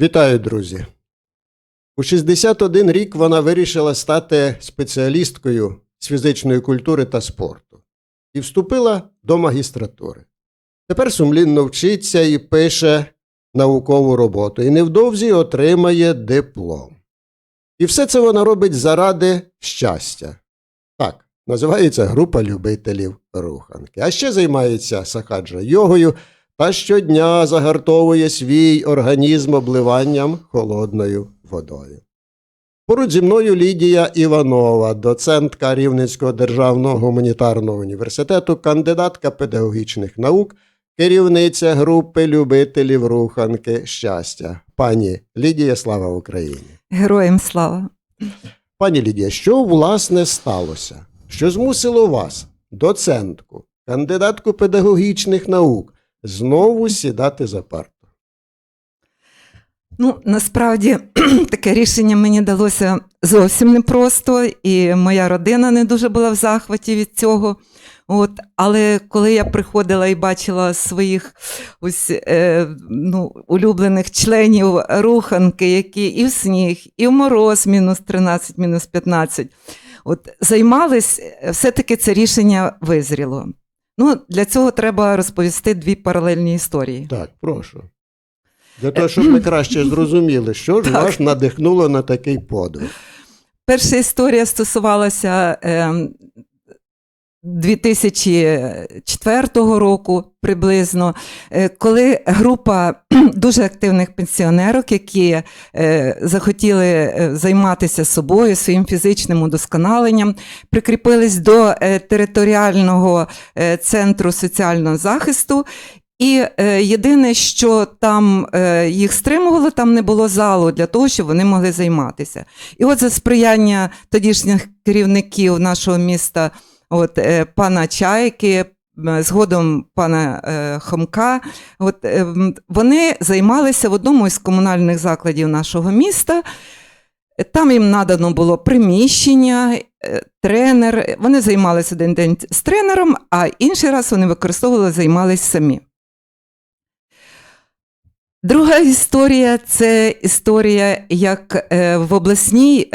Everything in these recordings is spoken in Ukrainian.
Вітаю, друзі! У 61 рік вона вирішила стати спеціалісткою з фізичної культури та спорту і вступила до магістратури. Тепер сумлінно вчиться і пише наукову роботу, і невдовзі отримає диплом. І все це вона робить заради щастя. Так, називається група любителів руханки. А ще займається сахаджа йогою та щодня загартовує свій організм обливанням холодною водою. Поруч зі мною Лідія Іванова, доцентка Рівненського державного гуманітарного університету, кандидатка педагогічних наук, керівниця групи любителів руханки щастя. Пані Лідія, слава Україні! Героям слава. Пані Лідія, що власне сталося? Що змусило вас, доцентку, кандидатку педагогічних наук, знову сідати за парту? Ну, насправді таке рішення мені далося зовсім непросто, і моя родина не дуже була в захваті від цього. От, але коли я приходила і бачила своїх ось, е, ну, улюблених членів руханки, які і в сніг, і в мороз, мінус 13, мінус 15, от, займались, е, все-таки це рішення визріло. Ну, для цього треба розповісти дві паралельні історії. Так, прошу. Для того, щоб ми краще зрозуміли, що ж вас надихнуло на такий подвиг. Перша історія стосувалася е, 2004 року приблизно, е, коли група дуже активних пенсіонерок, які е, захотіли е, займатися собою, своїм фізичним удосконаленням, прикріпились до територіального центру соціального захисту. І єдине, що там їх стримувало, там не було залу для того, щоб вони могли займатися. І от за сприяння тодішніх керівників нашого міста, от, е, пана Чайки, згодом пана е, Хомка, от, е, вони займалися в одному із комунальних закладів нашого міста. Там їм надано було приміщення, тренер. Вони займалися один день з тренером, а інший раз вони використовували, займалися самі. Друга історія це історія, як в обласній.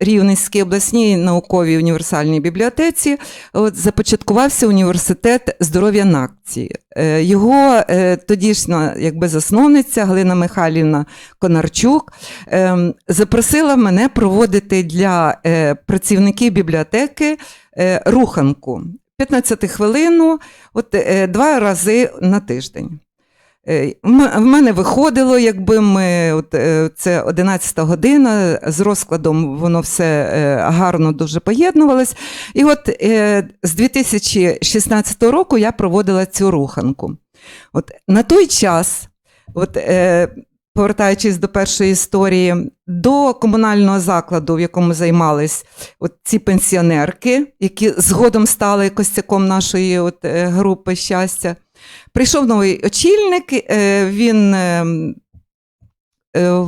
Рівненській обласній науковій універсальній бібліотеці от, започаткувався університет здоров'я нації. Е, Його е, тодішня якби, засновниця Галина Михайлівна Конарчук е, запросила мене проводити для е, працівників бібліотеки руханку 15 хвилину, от, два рази на тиждень. Е, В мене виходило, якби ми, от, е, це 11 година, з розкладом воно все е, гарно дуже поєднувалось. І от з 2016 року я проводила цю руханку. От, на той час, от, повертаючись до першої історії, до комунального закладу, в якому займались от ці пенсіонерки, які згодом стали костяком нашої от, групи щастя. Прийшов новий очільник, е, він е, е,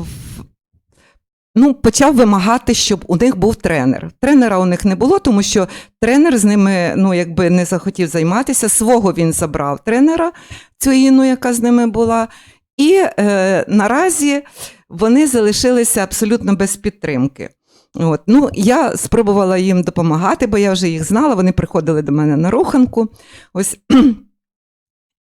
ну, почав вимагати, щоб у них був тренер. Тренера у них не було, тому що тренер з ними ну, якби не захотів займатися. Свого він забрав тренера, цю Інну, яка з ними була. І е, наразі вони залишилися абсолютно без підтримки. От. Ну, я спробувала їм допомагати, бо я вже їх знала. Вони приходили до мене на руханку. Ось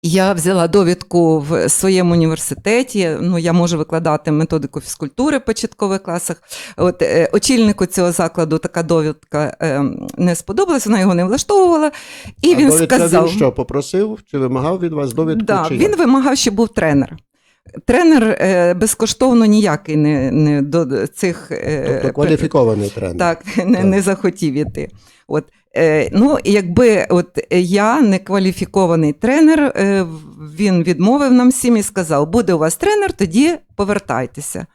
я взяла довідку в своєму університеті. Ну, я можу викладати методику фізкультури в початкових класах. От е, очільнику цього закладу така довідка е, не сподобалась, вона його не влаштовувала. І а він довідка сказав: він що, попросив чи вимагав від вас довідку? Да, чи він як? вимагав, щоб був тренер. Тренер е, безкоштовно ніякий не, не до цих е, Тобто кваліфікований тренер. так, не, Так. не захотів іти. От, ну, якби от я не кваліфікований тренер, е, він відмовив нам всім і сказав: буде у вас тренер, тоді повертайтеся.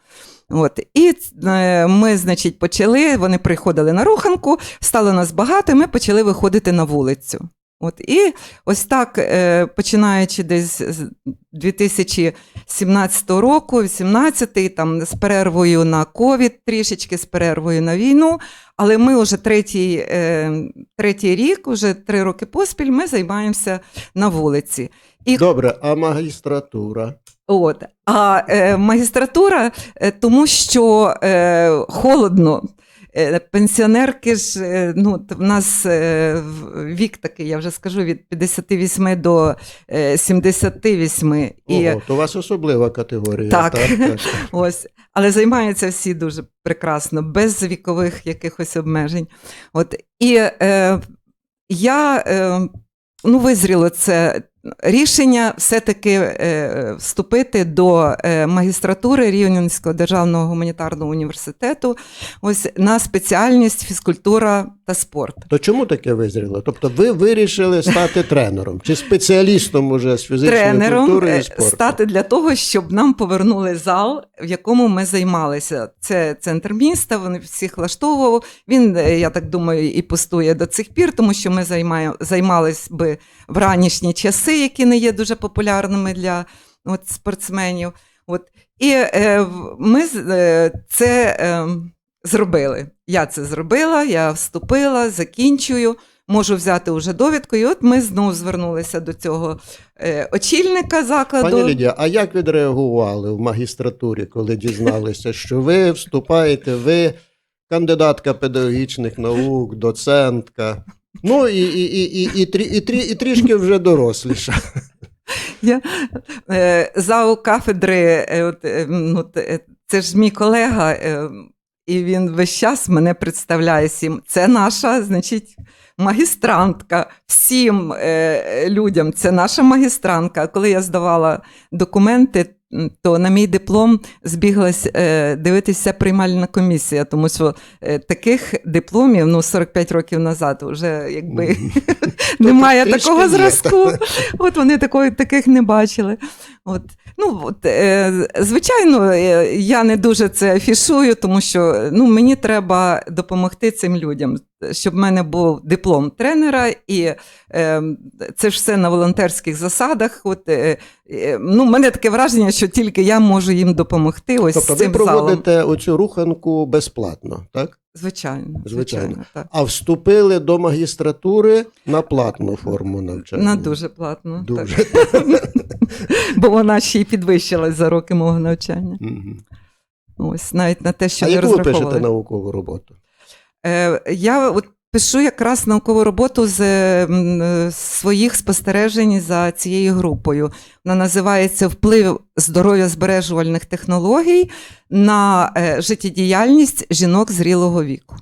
От, і е, ми, значить, почали, вони приходили на руханку, стало нас багато, і ми почали виходити на вулицю. От, і ось так, е, починаючи десь з 2017 року, 18 там з перервою на ковід, трішечки з перервою на війну. Але ми вже третій, е, третій рік, вже три роки поспіль, ми займаємося на вулиці. І Добре, а магістратура? От. А е, магістратура, е, тому що е, холодно. Е, Пенсіонерки ж, е, ну, в нас е, вік такий, я вже скажу, від 58 до е, 78. І, Ого, то у вас особлива категорія. Так. так, так. Ось, але займаються всі дуже прекрасно, без вікових якихось обмежень. От, і е, я е, ну, визріло це рішення все-таки е, вступити до е, магістратури Рівненського державного гуманітарного університету ось на спеціальність фізкультура та спорт. То чому таке визріло? Тобто ви вирішили стати тренером чи спеціалістом уже з фізичної тренером культури і е, спорту? стати для того, щоб нам повернули зал, в якому ми займалися. Це центр міста. Вони всіх влаштовував. Він, я так думаю, і пустує до цих пір, тому що ми займаємо займались би в ранішні часи, які не є дуже популярними для от, спортсменів. От і е, ми е, це е, зробили. Я це зробила, я вступила, закінчую. Можу взяти уже довідку, і от ми знову звернулися до цього е, очільника закладу. Пані Лідія, а як відреагували в магістратурі, коли дізналися, що ви вступаєте, ви кандидатка педагогічних наук, доцентка, ну і, і, і, і, і, і, і трішки вже доросліша. Я, е, зау кафедри, е, от, е, ну, це ж мій колега, е, і він весь час мене представляє всім. Це наша, значить, магістрантка. Всім е, людям це наша магістрантка. Коли я здавала документи, то на мій диплом збіглась е, дивитися приймальна комісія, тому що е, таких дипломів ну, 45 років назад вже якби немає такого зразку. От вони такої, таких не бачили. От. Ну, от, е, звичайно, я не дуже це афішую, тому що ну, мені треба допомогти цим людям, щоб в мене був диплом тренера, і е, це ж все на волонтерських засадах. От, е, е, ну, мене таке враження, що тільки я можу їм допомогти. Ось Тобто з ви цим залом. проводите оцю руханку безплатно, так? Звичайно, Звичайно. звичайно, так. А вступили до магістратури на платну форму навчання. На дуже платно. Дуже. Так. Бо вона ще й підвищилась за роки мого навчання. Мгм. Ось навіть на те, що А не яку ви пишете наукову роботу? Е, я от пишу якраз наукову роботу з е, е, своїх спостережень за цією групою. Вона називається Вплив здоров'я збережувальних технологій на життєдіяльність жінок зрілого віку.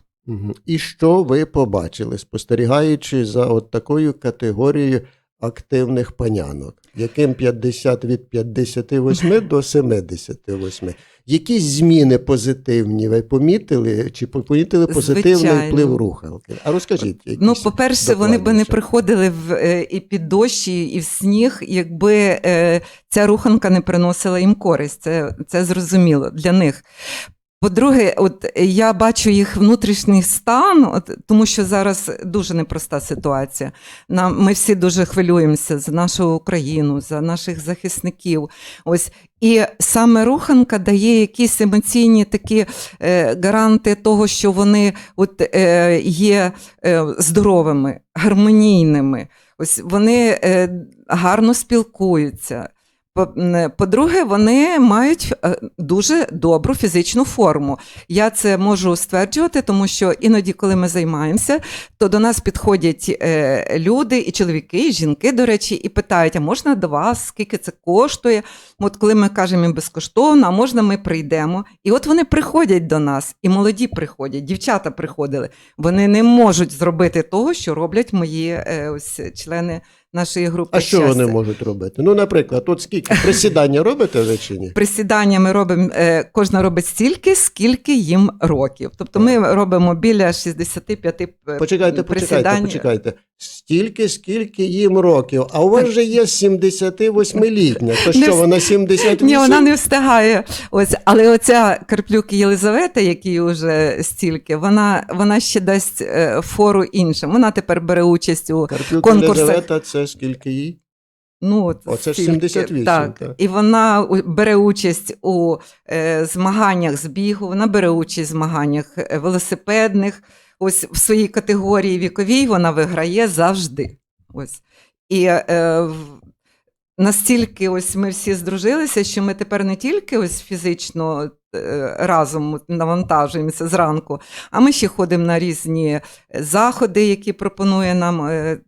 І що ви побачили, спостерігаючи за от такою категорією активних панянок, яким 50 від 58 до 78? Якісь зміни позитивні ви помітили? Чи помітили позитивний Звичайно. вплив рухалки? А розкажіть, якісь Ну, по-перше, вони би не приходили в е, і під дощ, і і в сніг, якби е, ця руханка не приносила їм користь. Це, це зрозуміло для них. По-друге, от я бачу їх внутрішній стан, от, тому що зараз дуже непроста ситуація. Нам, ми всі дуже хвилюємося за нашу Україну, за наших захисників. Ось. І саме руханка дає якісь емоційні такі е, гаранти того, що вони от, е, є е, здоровими, гармонійними. Ось вони е, гарно спілкуються. По-друге, вони мають е, дуже добру фізичну форму. Я це можу стверджувати, тому що іноді, коли ми займаємося, то до нас підходять е, люди, і чоловіки, і жінки, до речі, і питають: а можна до вас, скільки це коштує? От коли ми кажемо їм безкоштовно, а можна ми прийдемо. І от вони приходять до нас, і молоді приходять, дівчата приходили. Вони не можуть зробити того, що роблять мої е, ось члени нашої групи. А що щастя. вони можуть робити? Ну, наприклад, от скільки присідання робите ви чи ні? Присідання ми робимо, е, кожна робить стільки, скільки їм років. Тобто ми робимо біля 65 е, Почекайте, почекайте, присідань. почекайте. Стільки, скільки їм років. А у вас же є 78-літня. То що, вона 78? Ні, вона не встигає. Ось, але оця Карплюк Єлизавета, якій вже стільки, вона, вона ще дасть е, фору іншим. Вона тепер бере участь у Карпюк конкурсах. Єлизавета, це скільки їй? Ну, от Оце ж 78, Так. так. І вона бере участь у е, змаганнях з бігу, вона бере участь в змаганнях е, велосипедних. Ось в своїй категорії віковій вона виграє завжди. Ось. І е, настільки ось ми всі здружилися, що ми тепер не тільки ось фізично е, разом навантажуємося зранку, а ми ще ходимо на різні заходи, які пропонує нам е,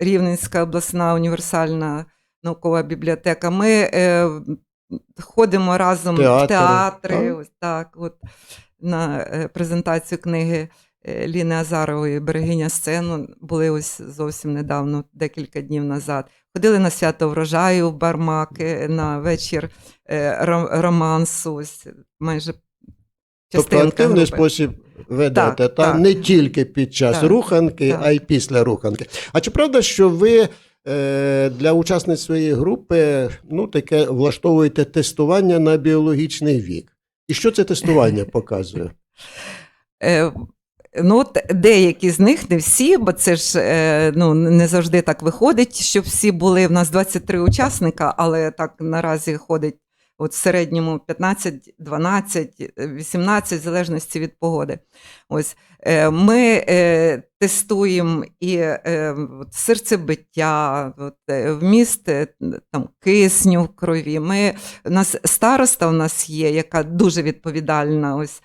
Рівненська обласна універсальна наукова бібліотека. Ми е, ходимо разом Театри, в театри, ось так, от, на е, презентацію книги е, Ліни Азарової Берегиня сцену. Були ось зовсім недавно, декілька днів назад. Ходили на свято врожаю в Бармаки, на вечір е, романсу. Ось майже Тобто активний групи. спосіб ведете, Так, та так. не тільки під час Так, руханки, так. а й після руханки. А чи правда, що ви е, для учасниць своєї групи ну, таке влаштовуєте тестування на біологічний вік? І що це тестування показує? Е, Ну, от деякі з них, не всі, бо це ж е, ну, не завжди так виходить, щоб всі були. В нас 23 учасника, але так наразі ходить от в середньому 15, 12, 18, в залежності від погоди. Ось е, ми е, тестуємо і е, серцебиття, вміст там, кисню в крові. Ми, у нас староста у нас є, яка дуже відповідальна. Ось,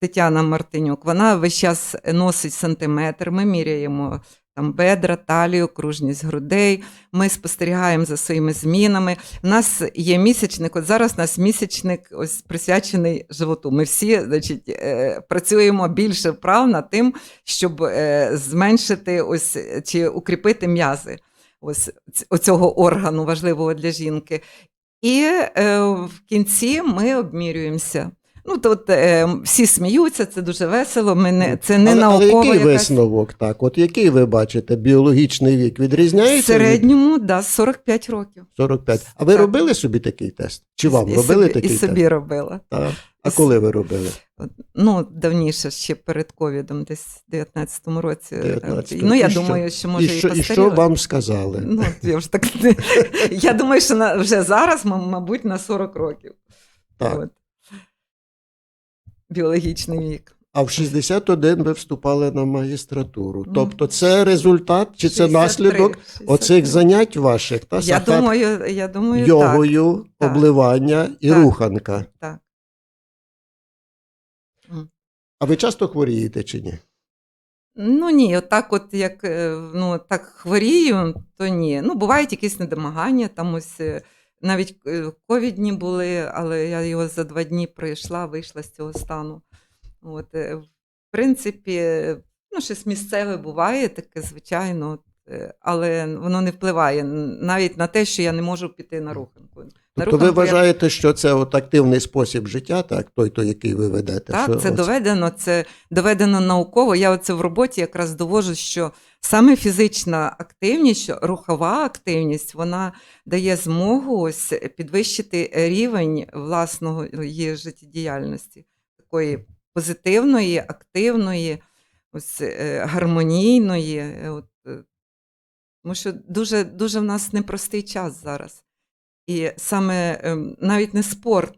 Тетяна Мартинюк, вона весь час носить сантиметр, ми міряємо там бедра, талію, окружність грудей, ми спостерігаємо за своїми змінами. У нас є місячник, от зараз у нас місячник ось присвячений животу. Ми всі значить, е, працюємо більше вправ над тим, щоб е, зменшити ось чи укріпити м'язи ось ць- оцього органу важливого для жінки. І е, в кінці ми обмірюємося. Ну, тут е, всі сміються, це дуже весело. Ми не, це не але, але який якась... висновок? Так, от який ви бачите, біологічний вік В відрізняється? від середньому, да, 45 років. 45. А ви Так. робили собі такий тест? Чи вам і робили собі, такий І собі тест? робила. Так. А І с- коли ви робили? Ну, давніше, ще перед ковідом, десь в 19-му році. 19-му. Ну, я І думаю, що може і, і, що, і що вам сказали? Ну, я вже так. Я думаю, що на, вже зараз, мабуть, на 40 років. Так. От. Біологічний вік. А в 61 ви вступали на магістратуру. Тобто це результат чи це 63, наслідок 63. оцих занять ваших? Та Я думаю, я думаю, йогою, так. обливання і Так. руханка. так. так. А ви часто хворієте чи ні? Ну ні, отак, от як е, ну, так хворію, то ні. Ну, бувають якісь недомагання, там ось е, навіть е, ковідні були, але я його за два дні пройшла, вийшла з цього стану. От, е, в принципі, ну, щось місцеве буває таке, звичайно, е, але воно не впливає навіть на те, що я не можу піти на руханку. Тобто ви вважаєте, що це от активний спосіб життя, так, той, той, який ви ведете? Так, що це оце- доведено, це доведено науково. Я оце в роботі якраз довожу, що саме фізична активність, рухова активність, вона дає змогу ось підвищити рівень власного її життєдіяльності, такої позитивної, активної, ось е, гармонійної. е, От, е, тому що дуже, дуже в нас непростий час зараз. І саме ем, навіть не спорт,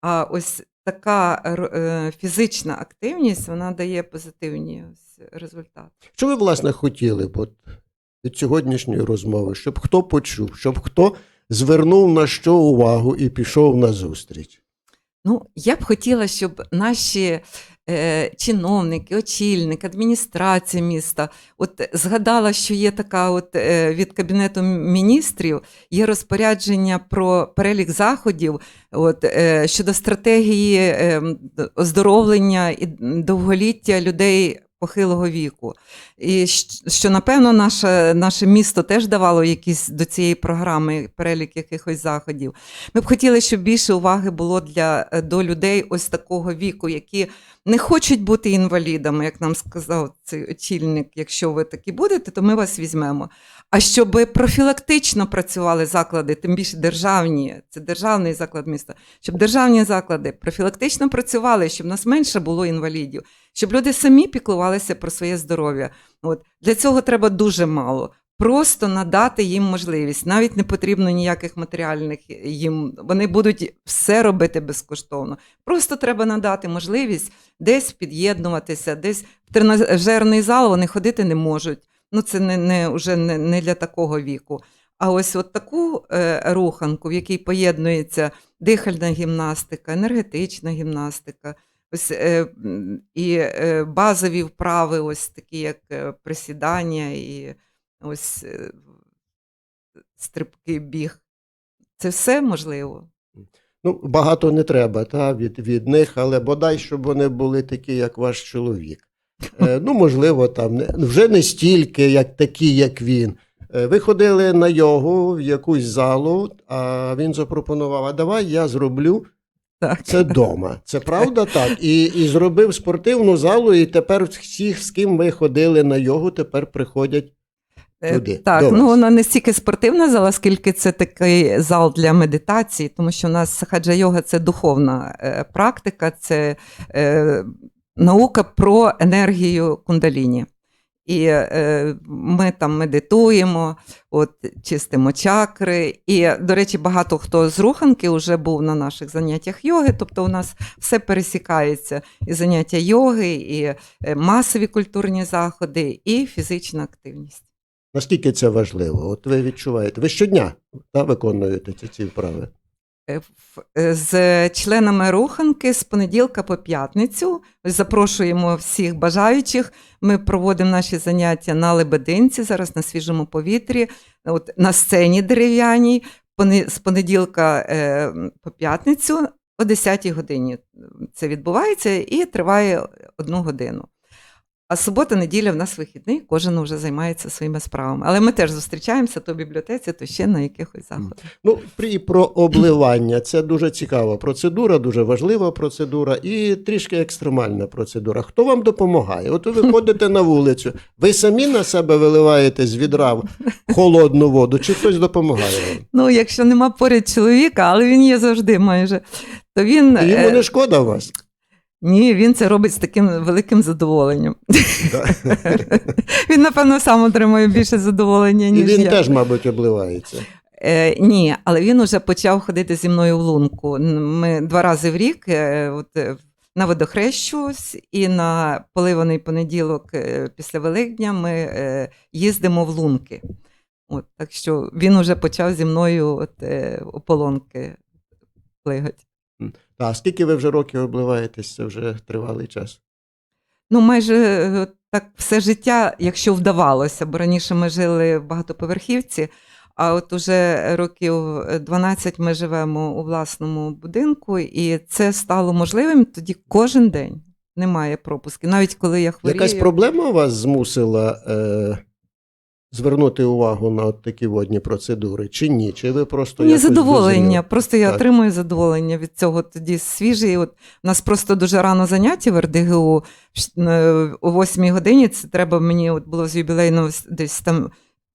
а ось така е, фізична активність вона дає позитивні ось результати. Що ви, власне, хотіли б от, від сьогоднішньої розмови, щоб хто почув, щоб хто звернув на що увагу і пішов на зустріч? Ну, я б хотіла, щоб наші чиновники, очільник, адміністрація міста от згадала, що є така от е, від Кабінету міністрів є розпорядження про перелік заходів от, е, щодо стратегії е, оздоровлення і довголіття людей. Похилого віку, і що напевно наше, наше місто теж давало якісь до цієї програми перелік якихось заходів. Ми б хотіли, щоб більше уваги було для е, до людей ось такого віку, які не хочуть бути інвалідами, як нам сказав цей очільник. Якщо ви такі будете, то ми вас візьмемо. А щоб профілактично працювали заклади, тим більше державні, це державний заклад міста, щоб державні заклади профілактично працювали, щоб нас менше було інвалідів, щоб люди самі піклувалися про своє здоров'я. От для цього треба дуже мало. Просто надати їм можливість. Навіть не потрібно ніяких матеріальних їм. Вони будуть все робити безкоштовно. Просто треба надати можливість десь під'єднуватися, десь в тренажерний зал вони ходити не можуть. Ну, це не, не, вже не, не для такого віку. А ось от таку е, руханку, в якій поєднується дихальна гімнастика, енергетична гімнастика, ось, е, і е, базові вправи, ось такі як присідання і ось стрибки, біг. Це все можливо. Ну, багато не треба та, від, від них, але бодай, щоб вони були такі, як ваш чоловік. Е, ну, можливо, там вже не стільки, як такі, як він. Е, ви ходили на йогу в якусь залу, а він запропонував: а давай я зроблю Так. це вдома. Це правда так? І, і зробив спортивну залу, і тепер всіх, з ким ви ходили на йогу, тепер приходять. Е, Туди, Так, ну вона не стільки спортивна зала, скільки це такий зал для медитації, тому що у нас хаджа йога це духовна е, практика, це е, наука про енергію кундаліні. І е, ми там медитуємо, от, чистимо чакри. І, до речі, багато хто з руханки вже був на наших заняттях йоги. Тобто у нас все пересікається: і заняття йоги, і е, масові культурні заходи, і фізична активність. Наскільки це важливо? От ви відчуваєте, ви щодня та, виконуєте ці, вправи. Е, е, з членами руханки з понеділка по п'ятницю. Запрошуємо всіх бажаючих. Ми проводимо наші заняття на Лебединці, зараз на свіжому повітрі, от, на сцені дерев'яній, з понеділка е, по п'ятницю о 10 годині це відбувається і триває одну годину. А субота, неділя в нас вихідний, кожен вже займається своїми справами. Але ми теж зустрічаємося то в бібліотеці, то ще на якихось заходах. Ну, при про обливання це дуже цікава процедура, дуже важлива процедура і трішки екстремальна процедура. Хто вам допомагає? От ви виходите на вулицю, ви самі на себе виливаєте з відра холодну воду, чи хтось допомагає вам? Ну, якщо нема поряд чоловіка, але він є завжди майже, то він І Йому е, не шкода вас. Ні, він це робить з таким великим задоволенням. Він, напевно, сам отримує більше задоволення, І ніж він я. теж, мабуть, обливається. Е, ні, але він уже почав ходити зі мною в лунку. Ми два рази в рік е, от, е, на водохрещу і на поливаний понеділок е, після Великдня ми е, їздимо в лунки. От, так що він уже почав зі мною от, е, ополонки плигати. А скільки ви вже років обливаєтесь? Це вже тривалий час. Ну, майже е, так все життя, якщо вдавалося, бо раніше ми жили в багатоповерхівці, а от уже років 12 ми живемо у власному будинку, і це стало можливим тоді кожен день. Немає пропусків. Навіть коли я хворію. Якась проблема вас змусила е, звернути увагу на от такі водні процедури, чи ні? Чи ви просто Ні, якось задоволення. дозріли? Просто я Так. отримую задоволення від цього тоді свіжий. От у нас просто дуже рано заняття в РДГУ. Е, О 8 годині це треба мені от було з юбілейного десь там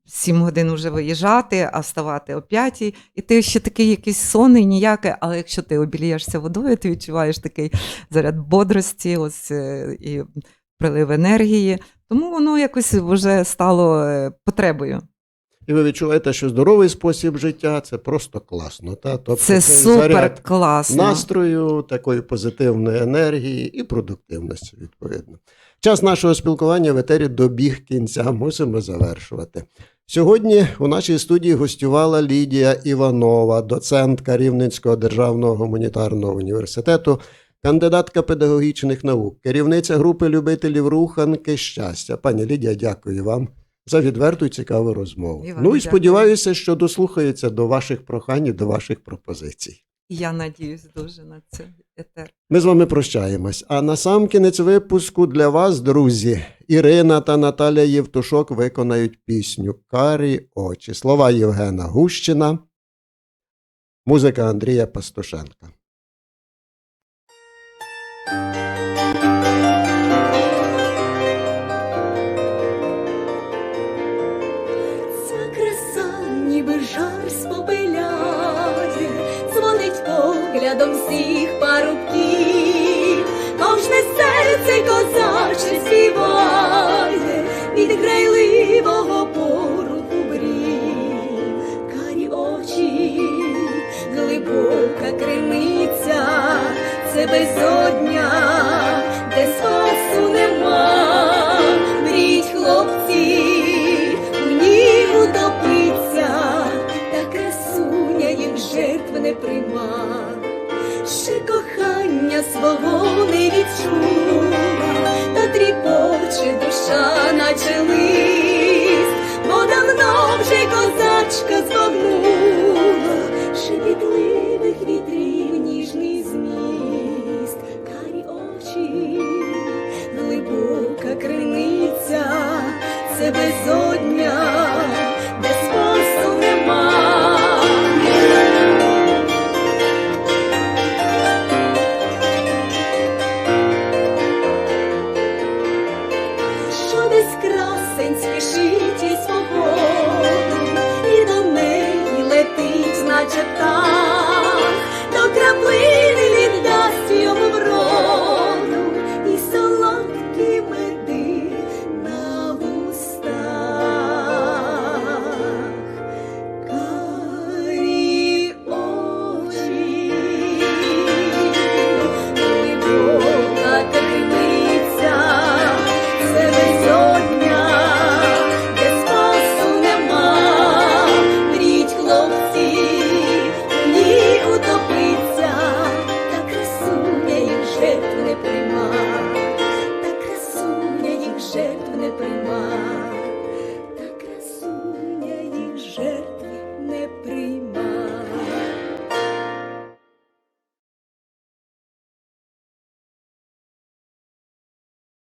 7 годин вже виїжджати, а вставати о 5. І ти ще такий якийсь сонний, ніякий, але якщо ти обілієшся водою, ти відчуваєш такий заряд бодрості, ось е, і прилив енергії. Тому воно якось вже стало е, потребою. І ви відчуваєте, що здоровий спосіб життя це просто класно. Та? Тобто Це супер класно. настрою, такої позитивної енергії і продуктивності, відповідно. Час нашого спілкування в етері добіг кінця, мусимо завершувати. Сьогодні у нашій студії гостювала Лідія Іванова, доцентка Рівненського державного гуманітарного університету, кандидатка педагогічних наук, керівниця групи любителів руханки щастя. Пані Лідія, дякую вам за відверту і цікаву розмову. І вам ну і дякую. сподіваюся, що дослухається до ваших прохань і до ваших пропозицій. Я надіюсь дуже на це етер. Ми з вами прощаємось. А на сам кінець випуску для вас, друзі, Ірина та Наталя Євтушок виконають пісню Карі очі. Слова Євгена Гущина, музика Андрія Пастушенка. безодня, де спасу нема, мріть хлопці, в ній утопиться, та красуня їх жертв не прийма, ще кохання свого не відчула, та тріпоче душа наче лист, бо давно вже козачка збагнула. себе сотні.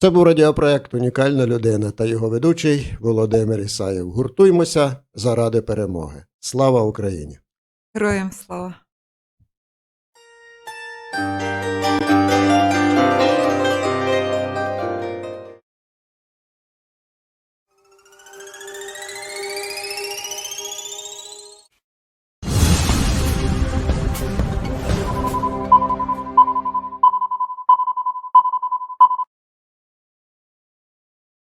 Це був радіопроект Унікальна людина та його ведучий Володимир Ісаєв. Гуртуймося заради перемоги. Слава Україні! Героям слава!